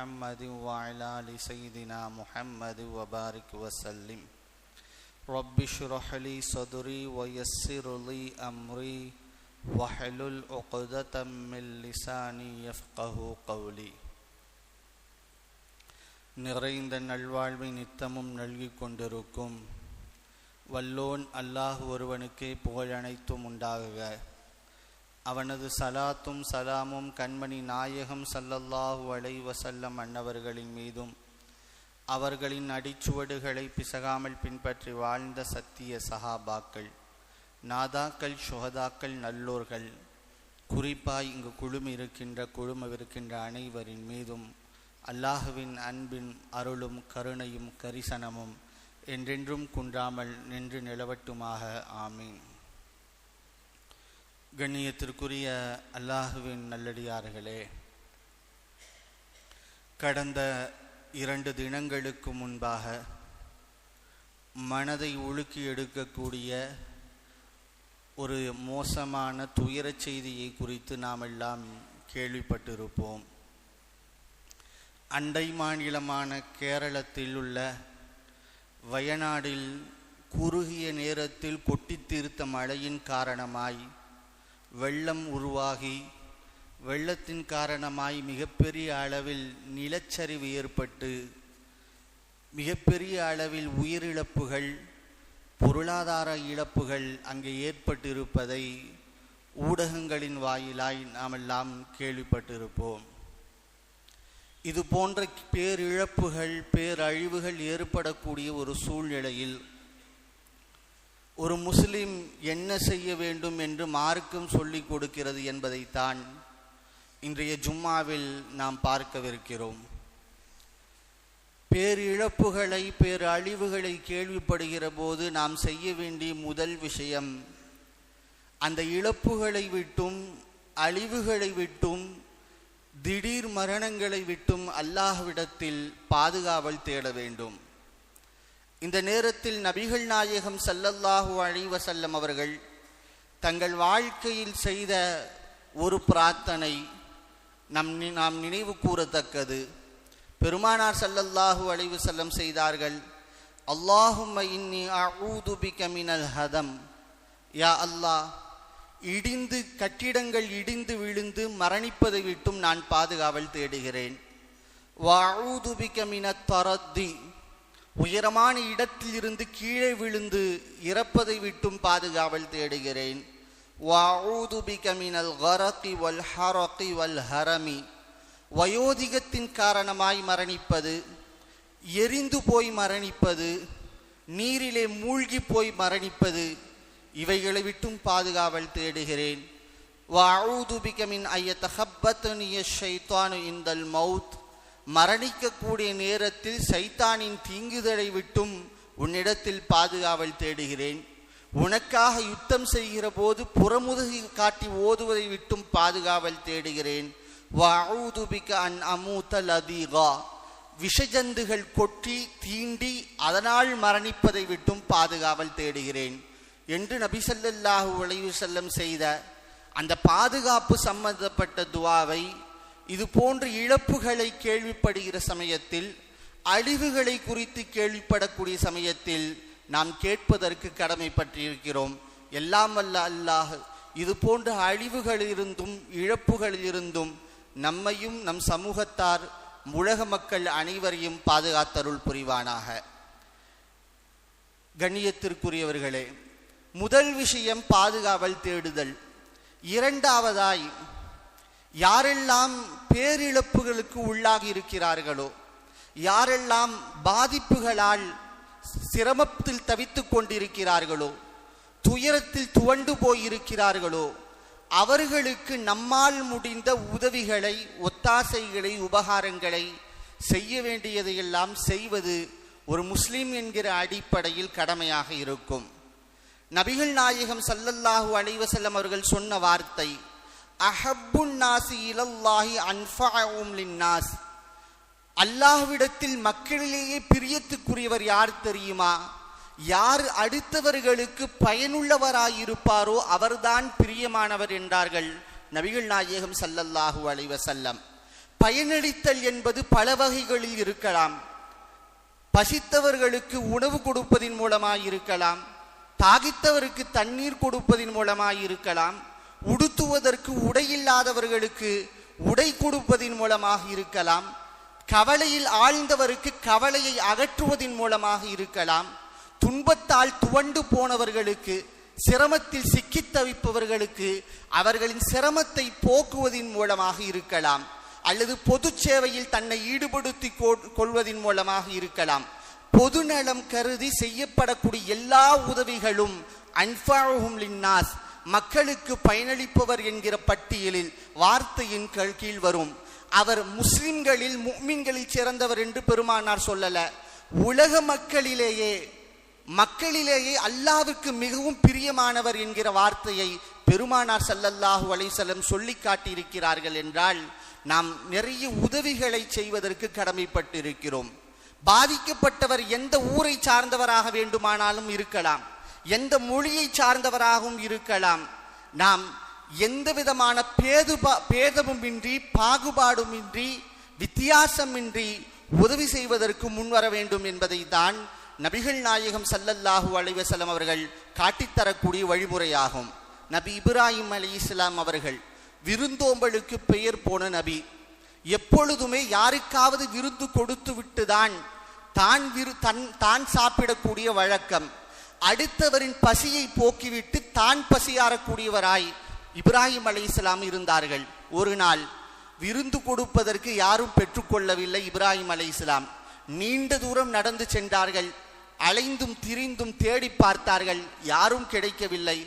محمد وعلى آل سيدنا محمد وبارك وسلم رب اشرح لي صدري ويسر لي أمري واحلل عقدة من لساني يفقه قولي நிறைந்த நல்வாழ்வை நித்தமும் நல்கிக் கொண்டிருக்கும் வல்லோன் அல்லாஹ் ஒருவனுக்கே புகழ் அனைத்தும் உண்டாகுக அவனது சலாத்தும் சலாமும் கண்மணி நாயகம் சல்லல்லாஹு அலை வசல்லம் அன்னவர்களின் மீதும் அவர்களின் அடிச்சுவடுகளை பிசகாமல் பின்பற்றி வாழ்ந்த சத்திய சஹாபாக்கள் நாதாக்கள் சுகதாக்கள் நல்லோர்கள் குறிப்பாய் இங்கு குழுமி இருக்கின்ற குழுமவிருக்கின்ற அனைவரின் மீதும் அல்லாஹுவின் அன்பின் அருளும் கருணையும் கரிசனமும் என்றென்றும் குன்றாமல் நின்று நிலவட்டுமாக. ஆமீன். கண்ணியத்திற்குரிய அல்லாஹுவின் நல்லடியார்களே கடந்த இரண்டு தினங்களுக்கு முன்பாக மனதை ஒழுக்கி எடுக்கக்கூடிய ஒரு மோசமான துயரச் செய்தியை குறித்து நாம் எல்லாம் கேள்விப்பட்டிருப்போம். அண்டை மாநிலமான கேரளத்தில் உள்ள வயநாடில் குறுகிய நேரத்தில் கொட்டி தீர்த்த மழையின் காரணமாய் வெள்ளம் உருவாகி வெள்ளத்தின் காரணமாய் மிகப்பெரிய அளவில் நிலச்சரிவு ஏற்பட்டு மிகப்பெரிய அளவில் உயிரிழப்புகள் பொருளாதார இழப்புகள் அங்கே ஏற்பட்டிருப்பதை ஊடகங்களின் வாயிலாய் நாமெல்லாம் கேள்விப்பட்டிருப்போம். இது போன்ற பேரிழப்புகள் பேரழிவுகள் ஏற்படக்கூடிய ஒரு சூழ்நிலையில் ஒரு முஸ்லிம் என்ன செய்ய வேண்டும் என்று மார்க்கம் சொல்லிக் கொடுக்கிறது என்பதைத்தான் இன்றைய ஜும்மாவில் நாம் பார்க்கவிருக்கிறோம். பேரிழப்புகளை பேரழிவுகளை கேள்விப்படுகிற போது நாம் செய்ய வேண்டிய முதல் விஷயம் அந்த இழப்புகளை விட்டும் அழிவுகளை விட்டும் திடீர் மரணங்களை விட்டும் அல்லாஹ்விடத்தில் பாதுகாவல் தேட வேண்டும். இந்த நேரத்தில் நபிகள் நாயகம் சல்லல்லாஹு அழிவசல்லம் அவர்கள் தங்கள் வாழ்க்கையில் செய்த ஒரு பிரார்த்தனை நம் நாம் நினைவு கூறத்தக்கது. பெருமானார் சல்லல்லாஹு அழிவு செல்லம் செய்தார்கள் அல்லாஹும் இன்னி அஊது மினல் ஹதம். யா அல்லாஹ் இடிந்து கட்டிடங்கள் இடிந்து விழுந்து மரணிப்பதை விட்டும் நான் பாதுகாவல் தேடுகிறேன். வஊது மின மினத் தரத்தி. உயரமான இடத்தில் இருந்து கீழே விழுந்து இறப்பதை விட்டும் பாதுகாவல் தேடுகிறேன். வஊது பிக மினல் வல் ஹரகி வல் ஹரமி. வயோதிகத்தின் காரணமாய் மரணிப்பது எரிந்து போய் மரணிப்பது நீரிலே மூழ்கி போய் மரணிப்பது இவைகளை விட்டும் பாதுகாவல் தேடுகிறேன். வாஊதுபிகமின் ஐயத்தஹப்பத்தனிய ஷைத்தானு இந்தல் மவுத் மரணிக்கக்கூடிய நேரத்தில் சைத்தானின் தீங்குதலை விட்டும் உன்னிடத்தில் பாதுகாவல் தேடுகிறேன். உனக்காக யுத்தம் செய்கிற போது புறமுதுகி காட்டி ஓதுவதை விட்டும் பாதுகாவல் தேடுகிறேன். அன் அமூத்தல் அதீகா விஷஜந்துகள் கொட்டி தீண்டி அதனால் மரணிப்பதை விட்டும் பாதுகாவல் தேடுகிறேன். என்று நபிசல்லாஹு உழைவு செல்லம் செய்த அந்த பாதுகாப்பு சம்பந்தப்பட்ட துவாவை இது போன்ற இழப்புகளை கேள்விப்படுகிற சமயத்தில் அழிவுகளை குறித்து கேள்விப்படக்கூடிய சமயத்தில் நாம் கேட்பதற்கு கடமைப்பட்டிருக்கிறோம். எல்லாம் அல்ல அல்லாஹ் இது போன்ற அழிவுகளிலிருந்தும் இழப்புகளிலிருந்தும் நம்மையும் நம் சமூகத்தார் உலக மக்கள் அனைவரையும் பாதுகாத்தருள் புரிவானாக. கண்ணியத்திற்குரியவர்களே முதல் விஷயம் பாதுகாவல் தேடுதல். இரண்டாவதாய் யாரெல்லாம் பேரிழப்புகளுக்கு உள்ளாகி இருக்கிறார்களோ யாரெல்லாம் பாதிப்புகளால் சிரமத்தில் தவித்து கொண்டிருக்கிறார்களோ துயரத்தில் துவண்டு போயிருக்கிறார்களோ அவர்களுக்கு நம்மால் முடிந்த உதவிகளை ஒத்தாசைகளை உபகாரங்களை செய்ய வேண்டியதையெல்லாம் செய்வது ஒரு முஸ்லீம் என்கிற அடிப்படையில் கடமையாக இருக்கும். நபிகள் நாயகம் சல்லல்லாஹு அலைவசல்லம் அவர்கள் சொன்ன வார்த்தை அஹப்புன் நாசி இலல்லாஹி அன்ஃபஅவும் லின்னாஸ் அல்லாஹ்விடத்தில் மக்களிலேயே பிரியத்துக்குரியவர் யார் தெரியுமா? யார் அடுத்தவர்களுக்கு பயனுள்ளவராயிருப்பாரோ அவர்தான் பிரியமானவர் என்றார்கள் நபிகள் நாயகம் சல்லல்லாஹூ அலைவசல்லம் பயனளித்தல் என்பது பல வகைகளில் இருக்கலாம். பசித்தவர்களுக்கு உணவு கொடுப்பதின் மூலமாயிருக்கலாம். தாகித்தவருக்கு தண்ணீர் கொடுப்பதின் மூலமாய் இருக்கலாம் உடுத்துவதற்கு உடையில்லாதவர்களுக்கு உடை கொடுப்பதின் மூலமாக இருக்கலாம். கவலையில் ஆழ்ந்தவருக்கு கவலையை அகற்றுவதின் மூலமாக இருக்கலாம். துன்பத்தால் துவண்டு போனவர்களுக்கு சிரமத்தில் சிக்கித் தவிப்பவர்களுக்கு அவர்களின் சிரமத்தை போக்குவதின் மூலமாக இருக்கலாம். அல்லது பொது சேவையில் தன்னை ஈடுபடுத்தி கொ- கொள்வதின் மூலமாக இருக்கலாம். பொதுநலம் கருதி செய்யப்படக்கூடிய எல்லா உதவிகளும் அன்பாகும் லின்னாஸ். மக்களுக்கு பயனளிப்பவர் என்கிற பட்டியலில் வார்த்தையின் கீழ் கீழ் வரும். அவர் முஸ்லிம்களில் முக்மின்களில் சிறந்தவர் என்று பெருமானார் சொல்லல. உலக மக்களிலேயே மக்களிலேயே அல்லாவுக்கு மிகவும் பிரியமானவர் என்கிற வார்த்தையை பெருமானார் சல்லல்லாஹு அலைசலம் சொல்லி காட்டியிருக்கிறார்கள் என்றால் நாம் நிறைய உதவிகளை செய்வதற்கு கடமைப்பட்டிருக்கிறோம். பாதிக்கப்பட்டவர் எந்த ஊரை சார்ந்தவராக வேண்டுமானாலும் இருக்கலாம். எந்த மொழியை சார்ந்தவராகவும் இருக்கலாம். நாம் எந்த விதமான பேதுபா பேதமுமின்றி பாகுபாடுமின்றி வித்தியாசமின்றி உதவி செய்வதற்கு முன்வர வேண்டும் என்பதை தான் நபிகள் நாயகம் சல்லல்லாஹு அலைவசலம் அவர்கள் காட்டித்தரக்கூடிய வழிமுறையாகும். நபி இப்ராஹிம் அலி இஸ்லாம் அவர்கள் விருந்தோம்பலுக்கு பெயர் போன நபி. எப்பொழுதுமே யாருக்காவது விருந்து கொடுத்து விட்டுதான் தான் விரு தன் தான் சாப்பிடக்கூடிய வழக்கம். அடுத்தவரின் பசியை போக்கிவிட்டு தான் பசியாறக்கூடியவராய் இப்ராஹிம் இஸ்லாம் இருந்தார்கள். ஒரு நாள் விருந்து கொடுப்பதற்கு யாரும் பெற்றுக்கொள்ளவில்லை இப்ராஹிம் இஸ்லாம் நீண்ட தூரம் நடந்து சென்றார்கள். அலைந்தும் திரிந்தும் தேடி பார்த்தார்கள். யாரும் கிடைக்கவில்லை.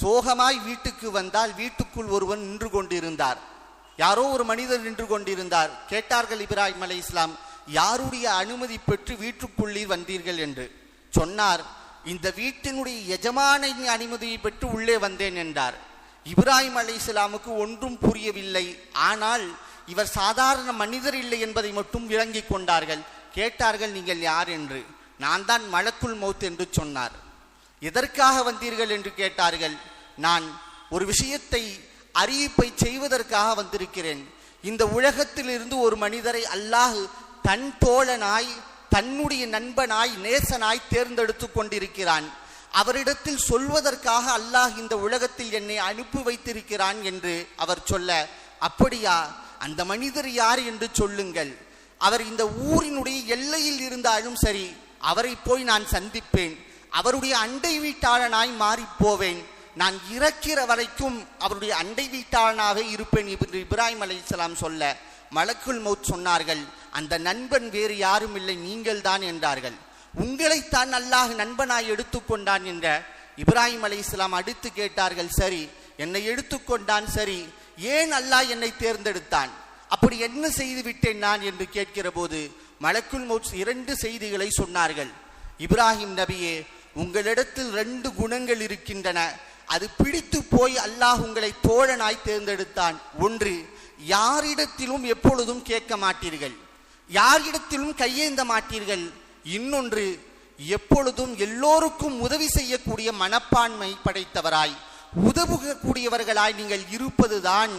சோகமாய் வீட்டுக்கு வந்தால் வீட்டுக்குள் ஒருவன் நின்று கொண்டிருந்தார். யாரோ ஒரு மனிதர் நின்று கொண்டிருந்தார். கேட்டார்கள் இப்ராஹிம் அலை இஸ்லாம் யாருடைய அனுமதி பெற்று வீட்டுக்குள்ளே வந்தீர்கள்? என்று. சொன்னார் இந்த வீட்டினுடைய எஜமானின் அனுமதியை பெற்று உள்ளே வந்தேன் என்றார். இப்ராஹிம் அலை இஸ்லாமுக்கு ஒன்றும் புரியவில்லை. ஆனால் இவர் சாதாரண மனிதர் இல்லை என்பதை மட்டும் விளங்கிக் கொண்டார்கள். கேட்டார்கள் நீங்கள் யார்? என்று. நான் தான் மலக்குள் மௌத் என்று சொன்னார். எதற்காக வந்தீர்கள்? என்று கேட்டார்கள். நான் ஒரு விஷயத்தை அறிவிப்பை செய்வதற்காக வந்திருக்கிறேன். இந்த உலகத்திலிருந்து ஒரு மனிதரை அல்லாஹ் தன் தோழனாய் தன்னுடைய நண்பனாய் நேசனாய் தேர்ந்தெடுத்து கொண்டிருக்கிறான். அவரிடத்தில் சொல்வதற்காக அல்லாஹ் இந்த உலகத்தில் என்னை அனுப்பி வைத்திருக்கிறான் என்று அவர் சொல்ல அப்படியா? அந்த மனிதர் யார் என்று சொல்லுங்கள். அவர் இந்த ஊரினுடைய எல்லையில் இருந்தாலும் சரி அவரை போய் நான் சந்திப்பேன். அவருடைய அண்டை வீட்டாளனாய் மாறிப் போவேன். நான் இறக்கிற வரைக்கும் அவருடைய அண்டை வீட்டாளனாக இருப்பேன் இப்ராஹிம் அலி இஸ்லாம் சொல்ல மலக்குல் மௌத் சொன்னார்கள். அந்த நண்பன் வேறு யாரும் இல்லை நீங்கள் தான் என்றார்கள். உங்களைத்தான் அல்லாஹ் நண்பனாய் எடுத்துக்கொண்டான் என்ற இப்ராஹிம் அலைஹிஸ்ஸலாம் அடுத்து கேட்டார்கள் சரி என்னை எடுத்துக்கொண்டான் சரி ஏன் அல்லாஹ் என்னை தேர்ந்தெடுத்தான்? அப்படி என்ன செய்து விட்டேன் நான் என்று கேட்கிற போது மலக்குல் மௌத் இரண்டு செய்திகளை சொன்னார்கள். இப்ராஹிம் நபியே உங்களிடத்தில் ரெண்டு குணங்கள் இருக்கின்றன. அது பிடித்து போய் அல்லாஹ் உங்களை தோழனாய் தேர்ந்தெடுத்தான். ஒன்று யாரிடத்திலும் எப்பொழுதும் கேட்க மாட்டீர்கள். யாரிடத்திலும் கையேந்த மாட்டீர்கள். இன்னொன்று எப்பொழுதும் எல்லோருக்கும் உதவி செய்யக்கூடிய மனப்பான்மை படைத்தவராய் உதவுகக்கூடியவர்களாய் நீங்கள் இருப்பதுதான்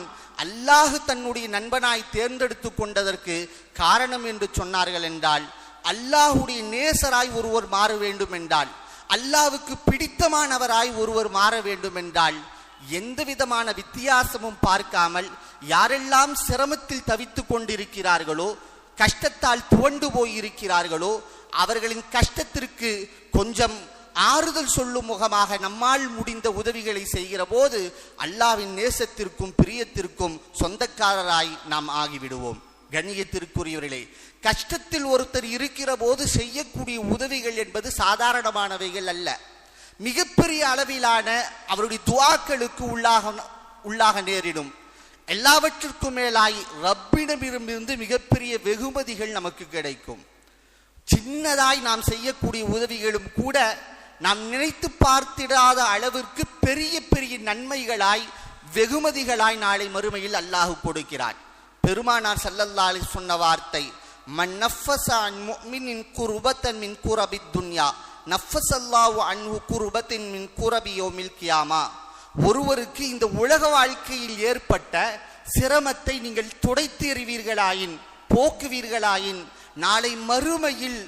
அல்லாஹு தன்னுடைய நண்பனாய் தேர்ந்தெடுத்து கொண்டதற்கு காரணம் என்று சொன்னார்கள் என்றால் அல்லாஹுடைய நேசராய் ஒருவர் மாற வேண்டும் என்றால் அல்லாவுக்கு பிடித்தமானவராய் ஒருவர் மாற வேண்டும் என்றால் எந்த விதமான வித்தியாசமும் பார்க்காமல் யாரெல்லாம் சிரமத்தில் தவித்து கொண்டிருக்கிறார்களோ கஷ்டத்தால் துவண்டு போயிருக்கிறார்களோ அவர்களின் கஷ்டத்திற்கு கொஞ்சம் ஆறுதல் சொல்லும் முகமாக நம்மால் முடிந்த உதவிகளை செய்கிற போது அல்லாவின் நேசத்திற்கும் பிரியத்திற்கும் சொந்தக்காரராய் நாம் ஆகிவிடுவோம். கண்ணியத்திற்குரியவர்களே கஷ்டத்தில் ஒருத்தர் இருக்கிற போது செய்யக்கூடிய உதவிகள் என்பது சாதாரணமானவைகள் அல்ல. மிகப்பெரிய அளவிலான அவருடைய துவாக்களுக்கு உள்ளாக உள்ளாக நேரிடும். எல்லாவற்றிற்கும் மேலாய் ரப்பிடமிருந்து மிகப்பெரிய வெகுமதிகள் நமக்கு கிடைக்கும். சின்னதாய் நாம் செய்யக்கூடிய உதவிகளும் கூட நாம் நினைத்து பார்த்திடாத அளவிற்கு பெரிய பெரிய நன்மைகளாய் வெகுமதிகளாய் நாளை மறுமையில் அல்லாஹ் கொடுக்கிறார் பெருமானார் சல்லல்லாலி சொன்ன வார்த்தை மின் குரபி துன்யா நஃபஸல்லாஹு அன்ஹு குருபத்தின் மின் குரபி மில்கியாமா ஒருவருக்கு இந்த உலக வாழ்க்கையில் ஏற்பட்ட சிரமத்தை நீங்கள் துடைத்து எறிவீர்களாயின் போக்குவீர்களாயின் நாளை மறுமையில்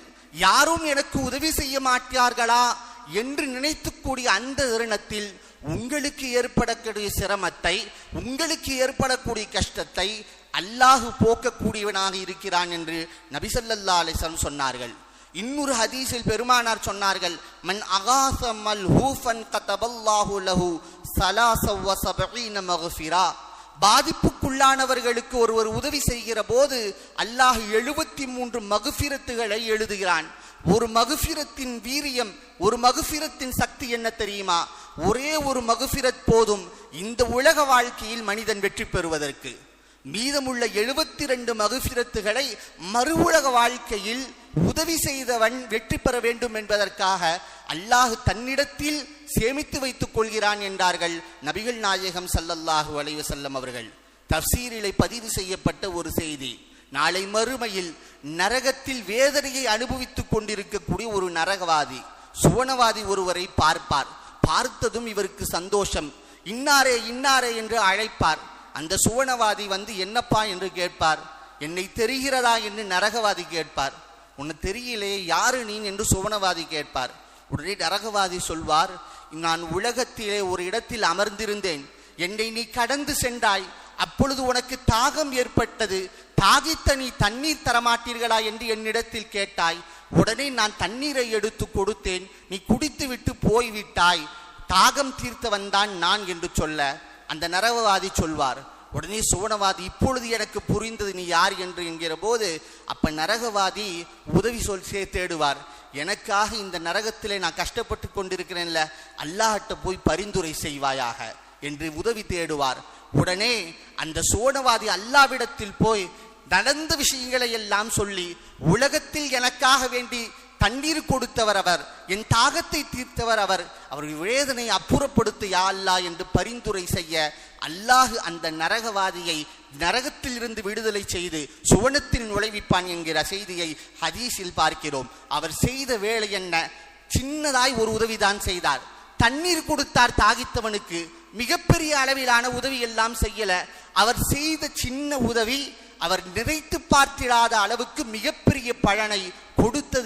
யாரும் எனக்கு உதவி செய்ய மாட்டார்களா என்று நினைத்துக்கூடிய அந்த தருணத்தில் உங்களுக்கு ஏற்படக்கூடிய சிரமத்தை உங்களுக்கு ஏற்படக்கூடிய கஷ்டத்தை அல்லாஹு போக்கக்கூடியவனாக இருக்கிறான் என்று நபிசல்லா அலிசன் சொன்னார்கள். இன்னொரு ஹதீஸில் பெருமானார் சொன்னார்கள் மன் அகாசமல் ஹூஃபன் கதபல்லாஹு லஹு சலாசவ சபீன மகஃபிரா பாதிப்புக்குள்ளானவர்களுக்கு ஒருவர் உதவி செய்கிற போது அல்லாஹ் எழுபத்தி மூன்று மகுஃபிரத்துகளை எழுதுகிறான். ஒரு மகுஃபிரத்தின் வீரியம் ஒரு மகுஃபிரத்தின் சக்தி என்ன தெரியுமா? ஒரே ஒரு மகுஃபிரத் போதும் இந்த உலக வாழ்க்கையில் மனிதன் வெற்றி பெறுவதற்கு. மீதமுள்ள எழுபத்தி ரெண்டு மகுஃபிரத்துகளை மறு உலக வாழ்க்கையில் உதவி செய்தவன் வெற்றி பெற வேண்டும் என்பதற்காக அல்லாஹ் தன்னிடத்தில் சேமித்து வைத்துக் கொள்கிறான் என்றார்கள் நபிகள் நாயகம் சல்லல்லாஹு அலைவு செல்லம் அவர்கள். தப்சீரிலே பதிவு செய்யப்பட்ட ஒரு செய்தி. நாளை மறுமையில் நரகத்தில் வேதனையை அனுபவித்துக் கொண்டிருக்கக்கூடிய ஒரு நரகவாதி சுவனவாதி ஒருவரை பார்ப்பார். பார்த்ததும் இவருக்கு சந்தோஷம். இன்னாரே இன்னாரே என்று அழைப்பார். அந்த சுவனவாதி வந்து என்னப்பா? என்று கேட்பார். என்னை தெரிகிறதா? என்று நரகவாதி கேட்பார். உன்னை தெரியலையே யாரு நீ என்று சுவனவாதி கேட்பார். உடனே நரகவாதி சொல்வார் நான் உலகத்திலே ஒரு இடத்தில் அமர்ந்திருந்தேன். என்னை நீ கடந்து சென்றாய். அப்பொழுது உனக்கு தாகம் ஏற்பட்டது. தாகித்த நீ தண்ணீர் தரமாட்டீர்களா? என்று என்னிடத்தில் கேட்டாய். உடனே நான் தண்ணீரை எடுத்து கொடுத்தேன். நீ குடித்து விட்டு போய்விட்டாய். தாகம் தீர்த்தவன் தான் நான் என்று சொல்ல அந்த நரகவாதி சொல்வார் உடனே சுவனவாதி இப்பொழுது எனக்கு புரிந்தது நீ யார் என்று என்கிற போது அப்ப நரகவாதி உதவி சொல் சே தேடுவார். எனக்காக இந்த நரகத்திலே நான் கஷ்டப்பட்டு கொண்டிருக்கிறேன்ல அல்லாஹ்ட்ட போய் பரிந்துரை செய்வாயாக என்று உதவி தேடுவார். உடனே அந்த சோனவாதி அல்லாவிடத்தில் போய் நடந்த விஷயங்களை எல்லாம் சொல்லி உலகத்தில் எனக்காக வேண்டி தண்ணீர் கொடுத்தவர் அவர் என் தாகத்தை தீர்த்தவர் அவர். அவர் வேதனை அப்புறப்படுத்த யா அல்லா என்று பரிந்துரை செய்ய அல்லாஹ் அந்த நரகவாதியை நரகத்தில் இருந்து விடுதலை செய்து சுவனத்தில் நுழைவிப்பான் என்கிற செய்தியை ஹதீஸில் பார்க்கிறோம். அவர் செய்த வேலை என்ன? சின்னதாய் ஒரு உதவிதான் செய்தார். தண்ணீர் கொடுத்தார் தாகித்தவனுக்கு. மிகப்பெரிய அளவிலான உதவி எல்லாம் செய்யல. அவர் செய்த சின்ன உதவி அவர் நினைத்து பார்த்திடாத அளவுக்கு மிகப்பெரிய பலனை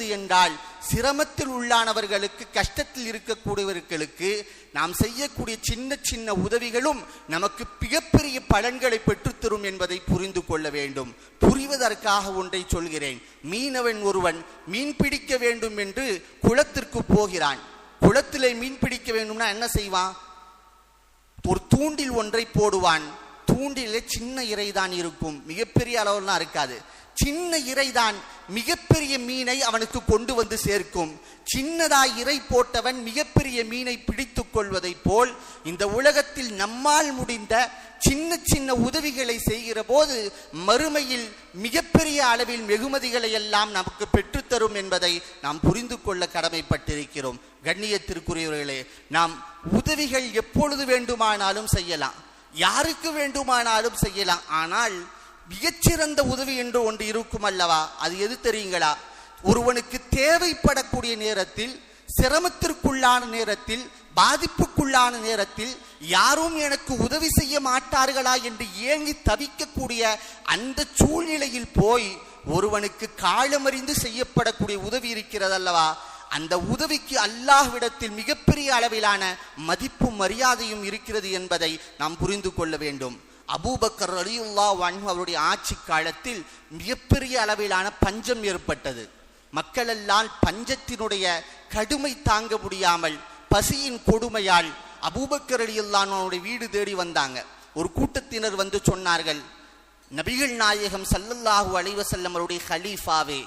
செய்வது என்றால் சிரமத்தில் உள்ளானவர்களுக்கு கஷ்டத்தில் இருக்கக்கூடியவர்களுக்கு நாம் செய்யக்கூடிய சின்ன சின்ன உதவிகளும் நமக்கு மிகப்பெரிய பலன்களை பெற்றுத்தரும் என்பதை புரிந்து கொள்ள வேண்டும். புரிவதற்காக ஒன்றை சொல்கிறேன். மீனவன் ஒருவன் மீன் பிடிக்க வேண்டும் என்று குளத்திற்கு போகிறான். குளத்திலே மீன் பிடிக்க வேண்டும்னா என்ன செய்வான்? ஒரு தூண்டில் ஒன்றை போடுவான். தூண்டிலே சின்ன இறைதான் இருக்கும். மிகப்பெரிய அளவுலாம் இருக்காது. சின்ன இறைதான் மிகப்பெரிய மீனை அவனுக்கு கொண்டு வந்து சேர்க்கும். சின்னதாய் இறை போட்டவன் மிகப்பெரிய மீனை பிடித்துக் கொள்வதைப் போல் இந்த உலகத்தில் நம்மால் முடிந்த சின்ன சின்ன உதவிகளை செய்கிற போது மறுமையில் மிகப்பெரிய அளவில் வெகுமதிகளை எல்லாம் நமக்கு பெற்றுத்தரும் என்பதை நாம் புரிந்து கொள்ள கடமைப்பட்டிருக்கிறோம். கண்ணியத்திற்குரியவர்களே நாம் உதவிகள் எப்பொழுது வேண்டுமானாலும் செய்யலாம். யாருக்கு வேண்டுமானாலும் செய்யலாம். ஆனால் மிகச்சிறந்த உதவி என்று ஒன்று இருக்கும் அல்லவா? அது எது தெரியுங்களா? ஒருவனுக்கு தேவைப்படக்கூடிய நேரத்தில் சிரமத்திற்குள்ளான நேரத்தில் பாதிப்புக்குள்ளான நேரத்தில் யாரும் எனக்கு உதவி செய்ய மாட்டார்களா என்று ஏங்கி தவிக்கக்கூடிய அந்த சூழ்நிலையில் போய் ஒருவனுக்கு காலமறிந்து செய்யப்படக்கூடிய உதவி இருக்கிறது அல்லவா? அந்த உதவிக்கு அல்லாஹ்விடத்தில் மிகப்பெரிய அளவிலான மதிப்பும் மரியாதையும் இருக்கிறது என்பதை நாம் புரிந்து கொள்ள வேண்டும். அபூபக்கர் அலியுல்லா வன் அவருடைய ஆட்சி காலத்தில் மிகப்பெரிய அளவிலான பஞ்சம் ஏற்பட்டது. மக்களெல்லாம் பஞ்சத்தினுடைய கடுமை தாங்க முடியாமல் பசியின் கொடுமையால் அபூபக்கர் அலியுல்லானுடைய வீடு தேடி வந்தாங்க. ஒரு கூட்டத்தினர் வந்து சொன்னார்கள் நபிகள் நாயகம் சல்லல்லாஹூ அலைவசல்லம் அவருடைய ஹலீஃபாவே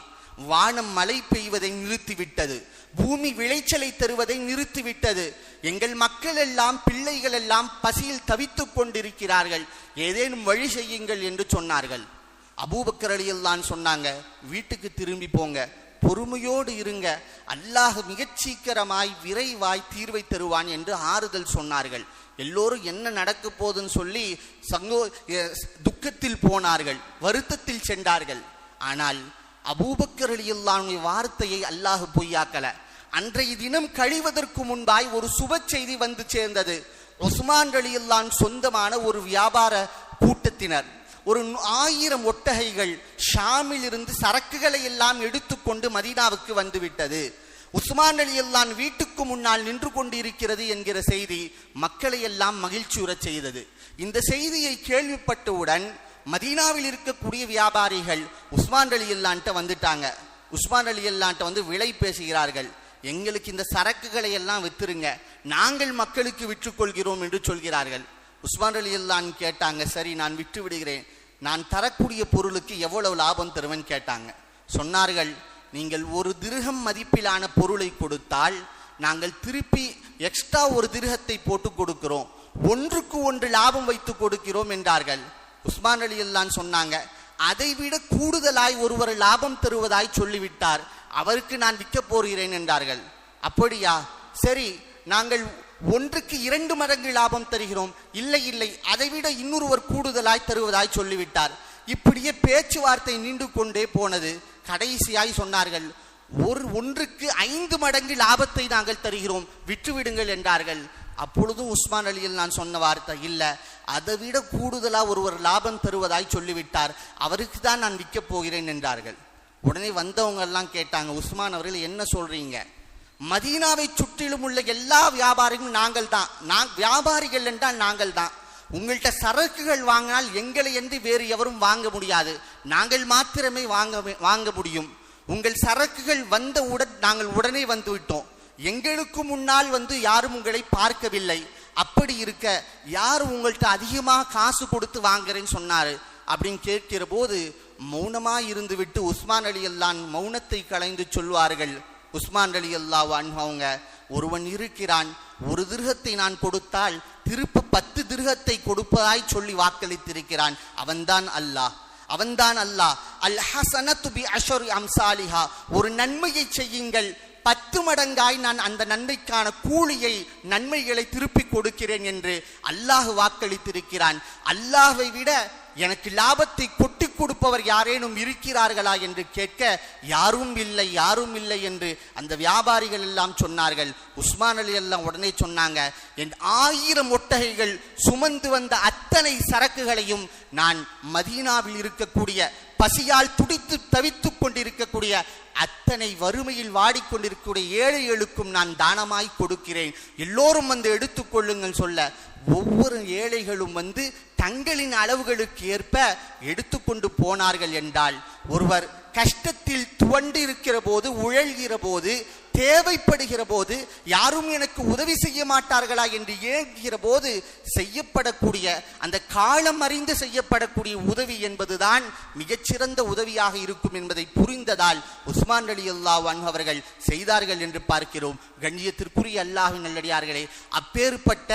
வானம் மழை பெய்வதை நிறுத்திவிட்டது. பூமி விளைச்சலை தருவதை நிறுத்திவிட்டது. எங்கள் மக்கள் எல்லாம் பிள்ளைகள் எல்லாம் பசியில் தவித்துக் கொண்டிருக்கிறார்கள். ஏதேனும் வழி செய்யுங்கள் என்று சொன்னார்கள். அபூபக்கர் அலியல்லான் சொன்னாங்க வீட்டுக்கு திரும்பி போங்க பொறுமையோடு இருங்க அல்லாஹ் மிகச் சீக்கிரமாய் விரைவாய் தீர்வை தருவான் என்று ஆறுதல் சொன்னார்கள். எல்லோரும் என்ன நடக்க போதுன்னு சொல்லி சங்கோ துக்கத்தில் போனார்கள் வருத்தத்தில் சென்றார்கள். ஆனால் அபூபக்கர் அலியல்லானுடைய வார்த்தையை அல்லாஹ் பொய்யாக்கல. அன்றைய தினம் கழிவதற்கு முன்பாய் ஒரு சுப செய்தி வந்து சேர்ந்தது. உஸ்மான் அலியல்லான் சொந்தமான ஒரு வியாபார கூட்டத்தினர். ஒரு ஆயிரம் ஒட்டகைகள் ஷாமில் இருந்து சரக்குகளை எல்லாம் எடுத்துக்கொண்டு மதீனாவுக்கு வந்துவிட்டது. உஸ்மான் அலியல்லான் வீட்டுக்கு முன்னால் நின்று கொண்டிருக்கிறது என்கிற செய்தி மக்களை எல்லாம் மகிழ்ச்சியுறச் செய்தது. இந்த செய்தியை கேள்விப்பட்டவுடன் மதீனாவில் இருக்கக்கூடிய வியாபாரிகள் உஸ்மான் அலியல்லான்ட்ட வந்துட்டாங்க. உஸ்மான் அலியல்லான்ட்ட வந்து விலை பேசுகிறார்கள். எங்களுக்கு இந்த சரக்குகளை எல்லாம் வித்துருங்க. நாங்கள் மக்களுக்கு விற்றுக்கொள்கிறோம் என்று சொல்கிறார்கள். உஸ்மான் அலி அல்லான் கேட்டாங்க சரி நான் விட்டு விடுகிறேன். நான் தரக்கூடிய பொருளுக்கு எவ்வளவு லாபம் தருவேன் கேட்டாங்க. சொன்னார்கள் நீங்கள் ஒரு திருகம் மதிப்பிலான பொருளை கொடுத்தால் நாங்கள் திருப்பி எக்ஸ்ட்ரா ஒரு திருகத்தை போட்டு கொடுக்கிறோம். ஒன்றுக்கு ஒன்று லாபம் வைத்து கொடுக்கிறோம் என்றார்கள். உஸ்மான் அலி அல்லான் சொன்னாங்க அதைவிட கூடுதலாய் ஒருவர் லாபம் தருவதாய் சொல்லிவிட்டார். அவருக்கு நான் விற்க போகிறேன் என்றார்கள். அப்படியா? சரி நாங்கள் ஒன்றுக்கு இரண்டு மடங்கு லாபம் தருகிறோம். இல்லை இல்லை அதைவிட இன்னொருவர் கூடுதலாய் தருவதாய் சொல்லிவிட்டார். இப்படியே பேச்சுவார்த்தை நீண்டு கொண்டே போனது. கடைசியாய் சொன்னார்கள் ஒரு ஒன்றுக்கு ஐந்து மடங்கு லாபத்தை நாங்கள் தருகிறோம். விற்றுவிடுங்கள் என்றார்கள். அப்பொழுதும் உஸ்மான் அலியில் நான் சொன்ன வார்த்தை இல்லை. அதை விட கூடுதலாக ஒருவர் லாபம் தருவதாய் சொல்லிவிட்டார். அவருக்கு தான் நான் விற்கப் போகிறேன் என்றார்கள். உடனே வந்தவங்க எல்லாம் கேட்டாங்க உஸ்மான் அவர்கள் என்ன சொல்றீங்க? மதீனாவை சுற்றிலும் உள்ள எல்லா வியாபாரிகளும் நாங்கள் தான். நான் வியாபாரிகள் என்றால் நாங்கள் தான். உங்கள்கிட்ட சரக்குகள் வாங்கினால் எங்களை என்று வேறு எவரும் வாங்க முடியாது. நாங்கள் மாத்திரமே வாங்க வாங்க முடியும். உங்கள் சரக்குகள் வந்தவுடன் நாங்கள் உடனே வந்து விட்டோம். எங்களுக்கு முன்னால் வந்து யாரும் உங்களை பார்க்கவில்லை. அப்படி இருக்க யார் உங்கள்கிட்ட அதிகமாக காசு கொடுத்து வாங்குறேன்னு சொன்னார்? அப்படின்னு கேட்கிற போது மௌனமா இருந்து விட்டு உஸ்மான் அலி அல்லான் மௌனத்தை கலைந்து சொல்வார்கள். உஸ்மான் அலி அல்லாஹ் அவங்க ஒருவன் இருக்கிறான் ஒரு திருகத்தை நான் கொடுத்தால் திருப்ப பத்து திருகத்தை கொடுப்பதாய் சொல்லி வாக்களித்திருக்கிறான். அவன்தான் அல்லாஹ். அவன்தான் அல்லாஹ். அல் ஹசனத்து பி அஷரி அம்சாலிஹா. ஒரு நன்மையை செய்யுங்கள். பத்து மடங்காய் நான் அந்த நன்மைக்கான கூலியை நன்மைகளை திருப்பி கொடுக்கிறேன் என்று அல்லாஹ் வாக்களித்திருக்கிறான். அல்லாஹை விட எனக்கு லாபத்தை கொட்டி கொடுப்பவர் யாரேனும் இருக்கிறார்களா என்று கேட்க யாரும் இல்லை யாரும் இல்லை என்று அந்த வியாபாரிகள் எல்லாம் சொன்னார்கள். உஸ்மான் அலி எல்லாம் உடனே சொன்னாங்க என் ஆயிரம் ஒட்டகைகள் சுமந்து வந்த அத்தனை சரக்குகளையும் நான் மதீனாவில் இருக்கக்கூடிய பசியால் துடித்து தவித்து கொண்டிருக்கக்கூடிய அத்தனை வறுமையில் வாடிக்கொண்டிருக்கக்கூடிய ஏழைகளுக்கும் நான் தானமாய் கொடுக்கிறேன். எல்லோரும் வந்து எடுத்துக்கொள்ளுங்கள் சொல்ல ஒவ்வொரு ஏழைகளும் வந்து தங்களின் அளவுகளுக்கு ஏற்ப எடுத்துக்கொண்டு போனார்கள் என்றால் ஒருவர் கஷ்டத்தில் துவண்டு இருக்கிற போது உழல்கிற போது தேவைப்படுகிற போது யாரும் எனக்கு உதவி செய்ய மாட்டார்களா என்று ஏங்குகிற போது செய்யப்படக்கூடிய அந்த காலம் அறிந்து செய்யப்படக்கூடிய உதவி என்பதுதான் மிகச்சிறந்த உதவியாக இருக்கும் என்பதை புரிந்ததால் உஸ்மான் அலி அல்லாஹ் அவர்கள் செய்தார்கள் என்று பார்க்கிறோம். கண்ணியத்திற்குரிய அல்லாஹின் நல்லடியார்களே அப்பேற்பட்ட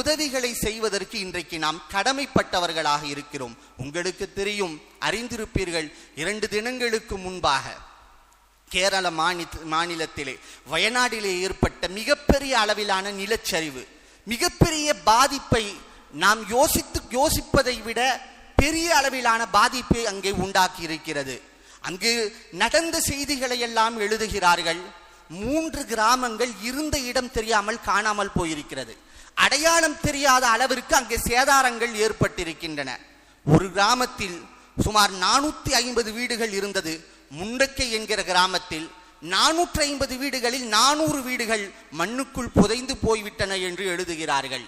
உதவிகளை செய்வதற்கு இன்றைக்கு நாம் கடமைப்பட்டவர்களாக இருக்கிறோம். உங்களுக்கு தெரியும் அறிந்திருப்பீர்கள் இரண்டு தினங்களுக்கு முன்பாக கேரள மாநில மாநிலத்திலே வயநாடிலே ஏற்பட்ட மிகப்பெரிய அளவிலான நிலச்சரிவு மிகப்பெரிய பாதிப்பை நாம் யோசித்து யோசிப்பதை விட பெரிய அளவிலான பாதிப்பை அங்கே உண்டாக்கி இருக்கிறது அங்கு நடந்த செய்திகளை எல்லாம் எழுதுகிறார்கள் மூன்று கிராமங்கள் இருந்த இடம் தெரியாமல் காணாமல் போயிருக்கிறது. அடையாளம் தெரியாத அளவிற்கு அங்கே சேதாரங்கள் ஏற்பட்டிருக்கின்றன. ஒரு கிராமத்தில் சுமார் நானூத்தி ஐம்பது வீடுகள் இருந்தது. முண்டக்கை என்கிற கிராமத்தில் நானூற்றி ஐம்பது வீடுகளில் நானூறு வீடுகள் மண்ணுக்குள் புதைந்து போய்விட்டன என்று எழுதுகிறார்கள்.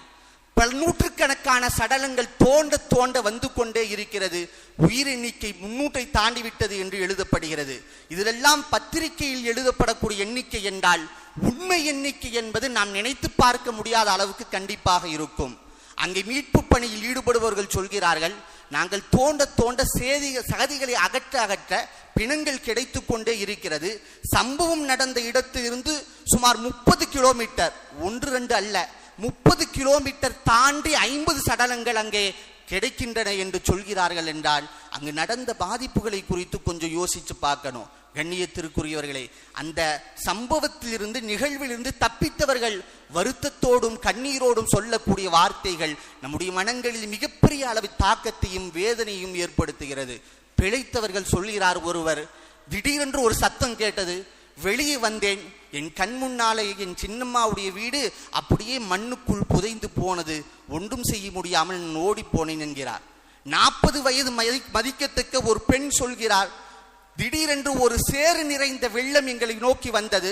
பல நூற்றுக்கணக்கான சடலங்கள் தோண்ட தோண்ட வந்து கொண்டே இருக்கிறது. உயிர் எண்ணிக்கை முன்னூற்றை தாண்டி விட்டது என்று எழுதப்படுகிறது. இதிலெல்லாம் பத்திரிகையில் எழுதப்படக்கூடிய எண்ணிக்கை என்றால் உண்மை எண்ணிக்கை என்பது நாம் நினைத்து பார்க்க முடியாத அளவுக்கு கண்டிப்பாக இருக்கும். அங்கே மீட்பு பணியில் ஈடுபடுபவர்கள் சொல்கிறார்கள் நாங்கள் தோண்ட தோண்ட சேதி சகதிகளை அகற்ற அகற்ற பிணங்கள் கிடைத்து கொண்டே இருக்கிறது. சம்பவம் நடந்த இடத்திலிருந்து சுமார் முப்பது கிலோமீட்டர் ஒன்று ரெண்டு அல்ல முப்பது கிலோமீட்டர் தாண்டி ஐம்பது சடலங்கள் அங்கே கிடைக்கின்றன என்று சொல்கிறார்கள் என்றால் அங்கு நடந்த பாதிப்புகளை குறித்து கொஞ்சம் யோசிச்சு பார்க்கணும். கண்ணியத்திற்குரியவர்களே அந்த சம்பவத்திலிருந்து நிகழ்விலிருந்து தப்பித்தவர்கள் வருத்தத்தோடும் கண்ணீரோடும் சொல்லக்கூடிய வார்த்தைகள் நம்முடைய மனங்களில் மிகப்பெரிய அளவு தாக்கத்தையும் வேதனையும் ஏற்படுத்துகிறது. பிழைத்தவர்கள் சொல்கிறார் ஒருவர் திடீரென்று ஒரு சத்தம் கேட்டது வெளியே வந்தேன். என் கண் முன்னாலே என் சின்னம்மாவுடைய வீடு அப்படியே மண்ணுக்குள் புதைந்து போனது. ஒன்றும் செய்ய முடியாமல் நான் ஓடி போனேன் என்கிறார். நாற்பது வயது மதி- மதிக்கத்தக்க ஒரு பெண் சொல்கிறார் திடீரென்று ஒரு சேறு நிறைந்த வெள்ளம் எங்களை நோக்கி வந்தது.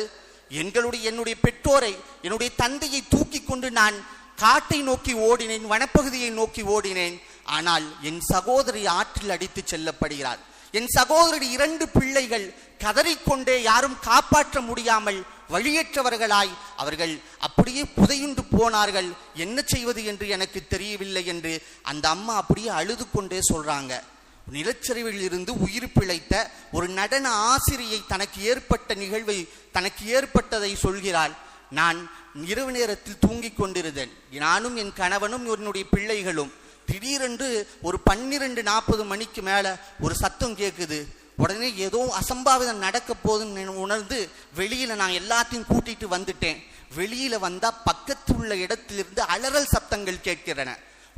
எங்களுடைய என்னுடைய பெற்றோரை என்னுடைய தந்தையை தூக்கி கொண்டு நான் காட்டை நோக்கி ஓடினேன் வனப்பகுதியை நோக்கி ஓடினேன். ஆனால் என் சகோதரி ஆற்றில் அடித்து செல்லப்படுகிறார் என் சகோதரி இரண்டு பிள்ளைகள் கதறிக்கொண்டே யாரும் காப்பாற்ற முடியாமல் வழியற்றவர்களாய் அவர்கள் அப்படியே புதையுண்டு போனார்கள். என்ன செய்வது என்று எனக்கு தெரியவில்லை என்று அந்த அம்மா அப்படியே அழுது கொண்டே சொல்றாங்க. நிலச்சரிவில் இருந்து உயிர் பிழைத்த ஒரு நடன ஆசிரியை தனக்கு ஏற்பட்ட நிகழ்வை தனக்கு ஏற்பட்டதை சொல்கிறாள். நான் இரவு நேரத்தில் தூங்கிக் கொண்டிருந்தேன். நானும் என் கணவனும் என்னுடைய பிள்ளைகளும் திடீரென்று ஒரு பன்னிரெண்டு நாற்பது மணிக்கு மேல ஒரு சத்தம் கேட்குது உடனே ஏதோ அசம்பாவிதம் நடக்க போதுன்னு உணர்ந்து வெளியில நான் எல்லாத்தையும் கூட்டிட்டு வந்துட்டேன். வெளியில வந்தா பக்கத்து உள்ள இடத்திலிருந்து அலறல் சப்தங்கள் கேட்கிறன.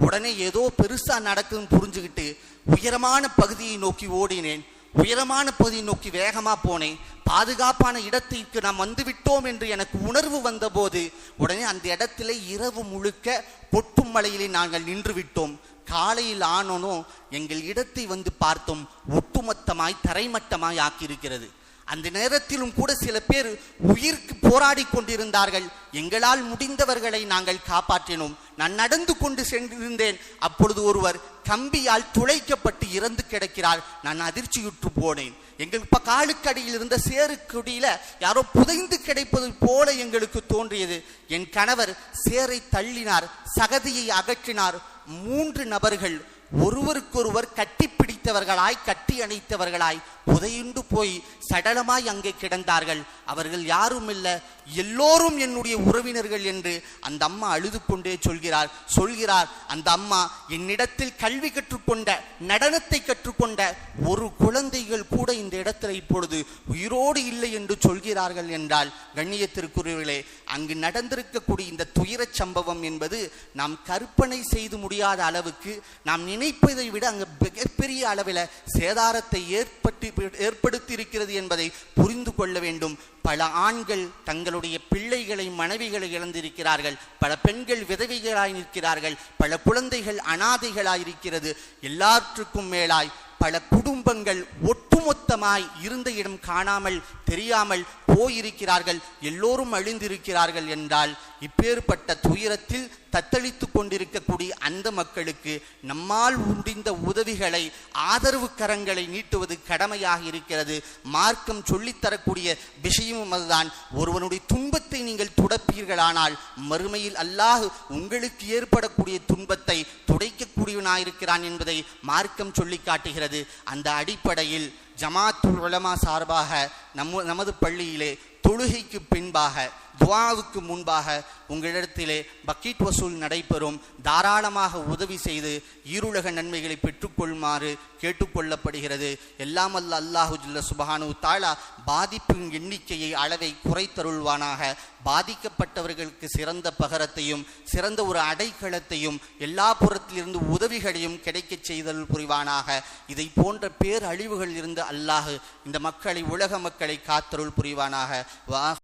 உடனே ஏதோ பெருசா நடக்குதுன்னு புரிஞ்சுக்கிட்டு உயரமான பகுதியை நோக்கி ஓடினேன். உயரமான பகுதியை நோக்கி வேகமா போனேன். பாதுகாப்பான இடத்திற்கு நாம் வந்து விட்டோம் என்று எனக்கு உணர்வு வந்தபோது உடனே அந்த இடத்திலே இரவு முழுக்க பொட்டும் மலையிலே நாங்கள் நின்று விட்டோம். காலையில் ஆனோனும் எங்கள் இடத்தை வந்து பார்த்தோம். ஒட்டுமொத்தமாய் தரைமட்டமாய் ஆக்கியிருக்கிறது. அந்த நேரத்திலும் கூட சில பேர் உயிர்க்கு போராடி கொண்டிருந்தார்கள். எங்களால் முடிந்தவர்களை நாங்கள் காப்பாற்றினோம். நான் நடந்து கொண்டு சென்றிருந்தேன். அப்பொழுது ஒருவர் கம்பியால் துளைக்கப்பட்டு இறந்து கிடக்கிறார். நான் அதிர்ச்சியுற்று போனேன். எங்கள் இப்ப காலுக்கடியில் இருந்த சேருக்குடியில யாரோ புதைந்து கிடைப்பது போல எங்களுக்கு தோன்றியது. என் கணவர் சேரை தள்ளினார். சகதியை அகற்றினார். மூன்று நபர்கள் ஒருவருக்கொருவர் கட்டி பிடித்தவர்களாய் கட்டி அணைத்தவர்களாய் புதையுண்டு போய் சடலமாய் அங்கே கிடந்தார்கள். அவர்கள் யாரும் இல்லை எல்லோரும் என்னுடைய உறவினர்கள் என்று அந்த அம்மா அழுது கொண்டே சொல்கிறார் சொல்கிறார் அந்த அம்மா என்னிடத்தில் கல்வி கற்றுக்கொண்ட நடனத்தை கற்றுக்கொண்ட ஒரு குழந்தைகள் கூட இந்த இடத்துல இப்பொழுது உயிரோடு இல்லை என்று சொல்கிறார்கள் என்றால் கண்ணியத்திற்குரியவர்களே அங்கு நடந்திருக்கக்கூடிய இந்த துயரச் சம்பவம் என்பது நாம் கற்பனை செய்து முடியாத அளவுக்கு நாம் நினைப்பதை விட அங்கு மிகப்பெரிய அளவில் சேதாரத்தை ஏற்பட்டு ஏற்படுத்தி இருக்கிறது என்பதை புரிந்து கொள்ள வேண்டும். பல ஆண்கள் தங்களுடைய பிள்ளைகளை மனைவிகளை இழந்திருக்கிறார்கள். பல பெண்கள் விதவைகளாய் நிற்கிறார்கள். பல குழந்தைகள் அனாதைகளாய் இருக்கிறது. எல்லாற்றுக்கும் மேலாய் பல குடும்பங்கள் ஒட்டுமொத்தமாய் இருந்த இடம் காணாமல் தெரியாமல் போயிருக்கிறார்கள் எல்லோரும் அழிந்திருக்கிறார்கள் என்றால் இப்பேற்பட்ட துயரத்தில் தத்தளித்து கொண்டிருக்கக்கூடிய அந்த மக்களுக்கு நம்மால் முடிந்த உதவிகளை ஆதரவு கரங்களை நீட்டுவது கடமையாக இருக்கிறது. மார்க்கம் சொல்லித்தரக்கூடிய விஷயமும் அதுதான். ஒருவனுடைய துன்பத்தை நீங்கள் துடப்பீர்களானால் மறுமையில் அல்லாஹ் உங்களுக்கு ஏற்படக்கூடிய துன்பத்தை துடைக்கக்கூடியவனாயிருக்கிறான் என்பதை மார்க்கம் சொல்லி காட்டுகிறது. அந்த அடிப்படையில் ஜமாத்துல் உலமா சார்பாக நம்ம நமது பள்ளியிலே தொழுகைக்கு பின்பாக துவாவுக்கு முன்பாக உங்களிடத்திலே பக்கீட் வசூல் நடைபெறும். தாராளமாக உதவி செய்து ஈருலக நன்மைகளை பெற்றுக்கொள்ளுமாறு கேட்டுக்கொள்ளப்படுகிறது. எல்லாம் அல்ல அல்லாஹுஜுல்ல சுபஹானு தாலா பாதிப்பின் எண்ணிக்கையை அளவை குறைத்தருள்வானாக. பாதிக்கப்பட்டவர்களுக்கு சிறந்த பகரத்தையும் சிறந்த ஒரு அடைக்கலத்தையும் எல்லா புறத்திலிருந்து உதவிகளையும் கிடைக்கச் செய்தல் புரிவானாக. இதை போன்ற பேரழிவுகள் இருந்து அல்லாஹ் இந்த மக்களை உலக மக்களை காத்தருள் புரிவானாக. வா